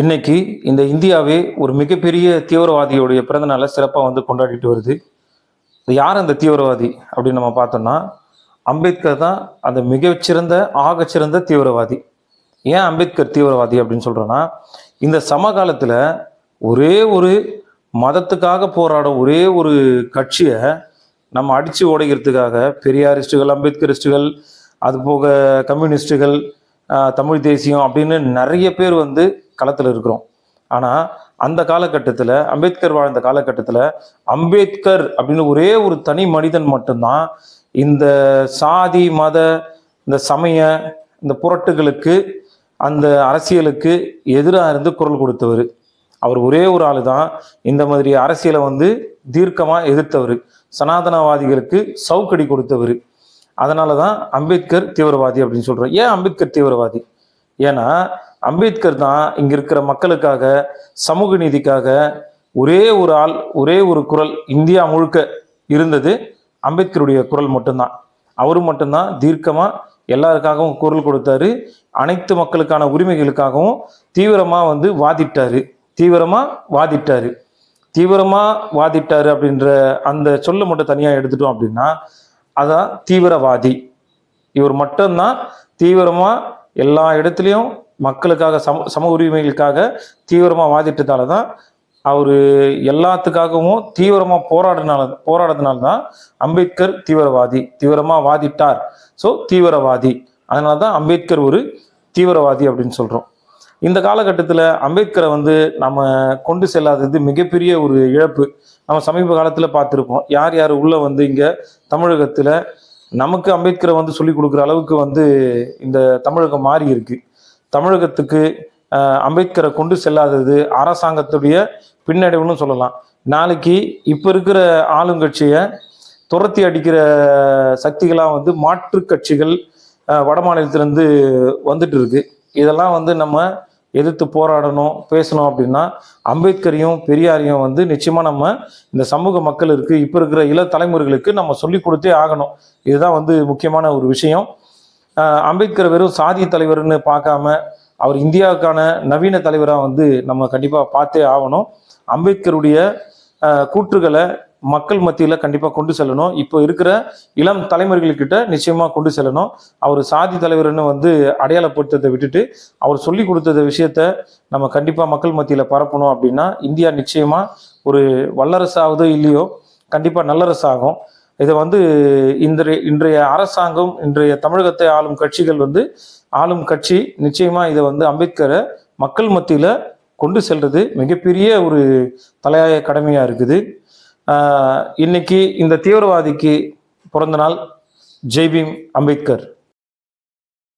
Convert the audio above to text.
இன்னைக்கு இந்த இந்தியாவே ஒரு மிகப்பெரிய தீவிரவாதியுடைய பிறந்தநாளை சிறப்பாக வந்து கொண்டாடிட்டு வருது. யார் அந்த தீவிரவாதி அப்படின்னு நம்ம பார்த்தோம்னா அம்பேத்கர் தான் அந்த மிகச்சிறந்த ஆகச்சிறந்த தீவிரவாதி. ஏன் அம்பேத்கர் தீவிரவாதி அப்படின்னு சொல்கிறோன்னா இந்த சமகாலத்தில் ஒரே ஒரு மதத்துக்காக போராடும் ஒரே ஒரு கட்சியை நம்ம அடித்து உடைக்கிறதுக்காக பெரியாரிஸ்டுகள் அம்பேத்கரிஸ்டுகள் அது போக கம்யூனிஸ்டுகள் தமிழ் தேசியம் அப்படின்னு நிறைய பேர் வந்து களத்தில் இருக்கிறோம். ஆனால் அந்த காலகட்டத்தில் அம்பேத்கர் வாழ்ந்த காலகட்டத்தில் அம்பேத்கர் அப்படின்னு ஒரே ஒரு தனி மனிதன் மட்டும்தான் இந்த சாதி மத இந்த சமய இந்த புரட்டுகளுக்கு அந்த அரசியலுக்கு எதிராக இருந்து குரல் கொடுத்தவர். அவர் ஒரே ஒரு ஆளு தான் இந்த மாதிரி அரசியலை வந்து தீர்க்கமாக எதிர்த்தவர். சனாதனவாதிகளுக்கு சவுக்கடி கொடுத்தவர். அதனால தான் அம்பேத்கர் தீவிரவாதி அப்படின்னு சொல்கிறோம் ஏன் அம்பேத்கர் தீவிரவாதி? ஏன்னா அம்பேத்கர் தான் இங்கே இருக்கிற மக்களுக்காக சமூக நீதிக்காக ஒரே ஒரு ஆள் ஒரே ஒரு குரல் இந்தியா முழுக்க இருந்தது. அம்பேத்கருடைய குரல் மட்டும்தான். அவரு மட்டும்தான். தீர்க்கமாக எல்லாருக்காகவும் குரல் கொடுத்தாரு. அனைத்து மக்களுக்கான உரிமைகளுக்காகவும் தீவிரமாக வந்து வாதிட்டாரு. தீவிரமாக வாதிட்டாரு. தீவிரமாக வாதிட்டாரு அப்படின்ற அந்த சொல்ல மட்டும் தனியாக எடுத்துட்டோம் அப்படின்னா அதான் தீவிரவாதி. இவர் மட்டும்தான் தீவிரமாக எல்லா இடத்துலையும் மக்களுக்காக சம சம உரிமைகளுக்காக தீவிரமாக வாதிட்டதால தான் அவர் எல்லாத்துக்காகவும் தீவிரமாக போராடினால போராடுறதுனால தான் அம்பேத்கர் தீவிரவாதி தீவிரமாக வாதிட்டார். ஸோ தீவிரவாதி. அதனால தான் அம்பேத்கர் ஒரு தீவிரவாதி அப்படின்னு சொல்கிறோம் இந்த காலகட்டத்தில் அம்பேத்கரை வந்து நம்ம கொண்டு செல்லாதது மிகப்பெரிய ஒரு இழப்பு. நம்ம சமீப காலத்தில் பார்த்துருப்போம். யார் யார் உள்ளே வந்து இங்கே தமிழகத்தில் நமக்கு அம்பேத்கரை வந்து சொல்லி கொடுக்குற அளவுக்கு வந்து இந்த தமிழகம் மாறி இருக்குது தமிழகத்துக்கு அம்பேத்கரை கொண்டு செல்லாதது அரசாங்கத்துடைய பின்னடைவுன்னு சொல்லலாம். நாளைக்கு இப்போ இருக்கிற ஆளுங்கட்சியை துரத்தி அடிக்கிற சக்திகளாக வந்து மாற்று கட்சிகள் வட மாநிலத்திலேருந்து வந்துட்டு இருக்கு. இதெல்லாம் வந்து நம்ம எதிர்த்து போராடணும் பேசணும் அப்படின்னா அம்பேத்கரையும் பெரியாரையும் வந்து நிச்சயமாக நம்ம இந்த சமூக மக்களுக்கு இப்போ இருக்கிற இள தலைமுறைகளுக்கு நம்ம சொல்லி கொடுத்தே ஆகணும். இதுதான் வந்து முக்கியமான ஒரு விஷயம். அம்பேத்கர் வெறும் சாதி தலைவர்னு பார்க்காம அவர் இந்தியாவுக்கான நவீன தலைவராக வந்து நம்ம கண்டிப்பாக பார்த்தே ஆகணும். அம்பேத்கருடைய கூற்றுகளை மக்கள் மத்தியில் கண்டிப்பாக கொண்டு செல்லணும். இப்போ இருக்கிற இளம் தலைமுறைகள்கிட்ட நிச்சயமாக கொண்டு செல்லணும். அவர் சாதி தலைவர்னு வந்து அடையாளப்படுத்ததை விட்டுட்டு அவர் சொல்லி கொடுத்த விஷயத்த நம்ம கண்டிப்பாக மக்கள் மத்தியில் பரப்பணும் அப்படின்னா இந்தியா நிச்சயமாக ஒரு வல்லரசாவதோ இல்லையோ கண்டிப்பாக நல்லரசு ஆகும் இதை வந்து இன்றைய இன்றைய அரசாங்கம் இன்றைய தமிழகத்தை ஆளும் கட்சிகள் வந்து ஆளும் கட்சி நிச்சயமா இதை வந்து அம்பேத்கரை மக்கள் மத்தியில கொண்டு செல்றது மிகப்பெரிய ஒரு தலையாய கடமையா இருக்குது. இன்னைக்கு இந்த தீவிரவாதிக்கு பிறந்த நாள் ஜெய்பீம் அம்பேத்கர்.